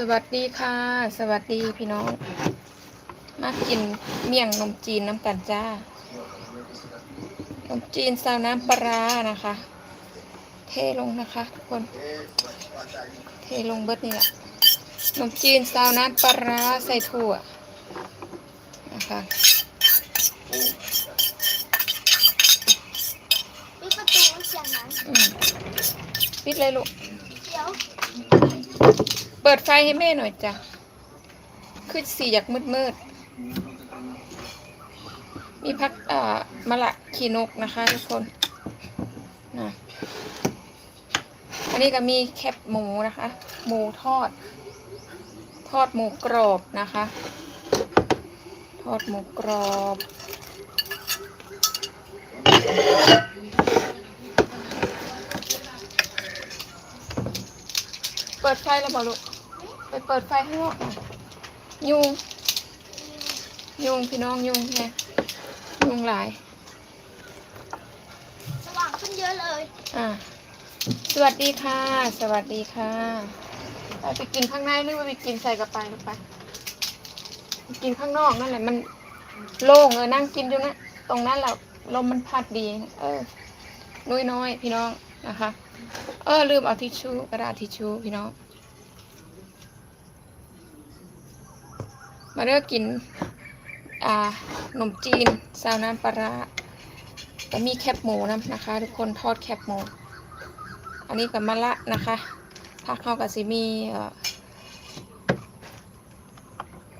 สวัสดีค่ะ สวัสดีพี่น้อง มากินเมี่ยงนมจีนน้ำกันจ้านมจีนซาวน้ำปลาร้านะคะ เทลงนะคะทุกคน เทลงเบิดนี่แหละนมจีนซาวน้ำปลาร้าใส่ถั่วนะคะปิดประตูเสียงนั้นอืมปิดเลยลูกเดี๋ยว เปิดไฟให้แม่หน่อยจ้ะคือสีอยากมืดมืด มีพักอ่ามะละขีนกนะคะทุกคนนะอันนี้ก็มีแคบหมูนะคะ หมูทอด ทอดหมูกรอบนะคะ ทอดหมูกรอบเปิดไฟแล้วบอลูก ไปเปิดไฟข้างนอกหน่อยยุง ยุงพี่น้องยุงไงยุงหลาย สว่างขึ้นเยอะเลย อ่าสวัสดีค่ะ สวัสดีค่ะไปไปกินข้างในหรือว่าไปกินใส่กระไปหรือไปไปกินข้างนอกนั่นแหละมันโล่งเออนั่งกินอยู่นะตรงนั้นแหละลมมันพัดดีเออน้อยน้อยๆพี่น้องนะคะ เออลืมเอาทิชชู่กระดาษทิชชู่พี่น้อง มาเลือกกินอ่าขนมจีนซาวน้ำปลาร้าแต่มีแคบหมูนะนะคะ ทุกคนทอดแคบหมู อันนี้กับมะละนะคะผักเข้ากับสิมี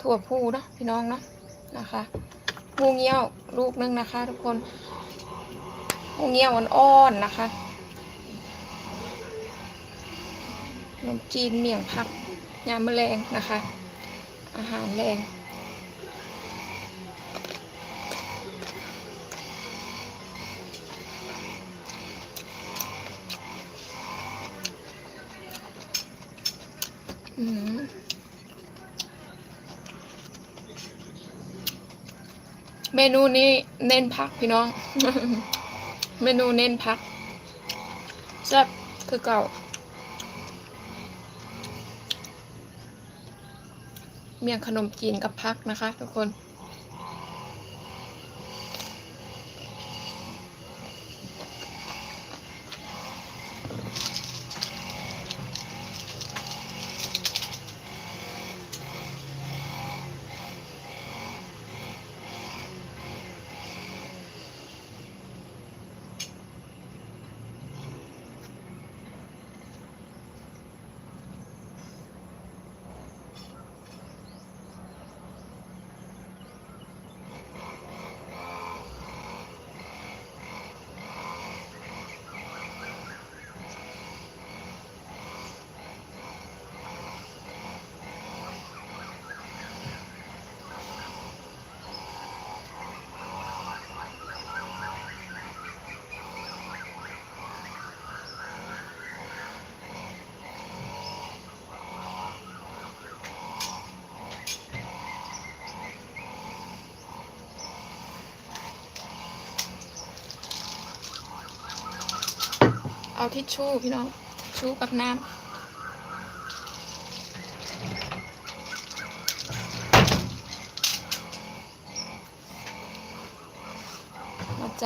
ถั่วพูเนาะพี่น้องเนาะนะคะงูเงี้ยวลูกนึงนะคะ ทุกคนงูเงี้ยวอ่อนๆนะคะขนมจีนเมี่ยงผักยามแมลงนะคะ อาหารแรงอืมเมนูนี้เน้นพักพี่น้อง เมนูเน้นพักแซ่บคือเก่า เมี่ยงขนมจีนกับพักนะคะ ทุกคน เอาทิชชู่พี่น้องทิชชู่กับน้ำ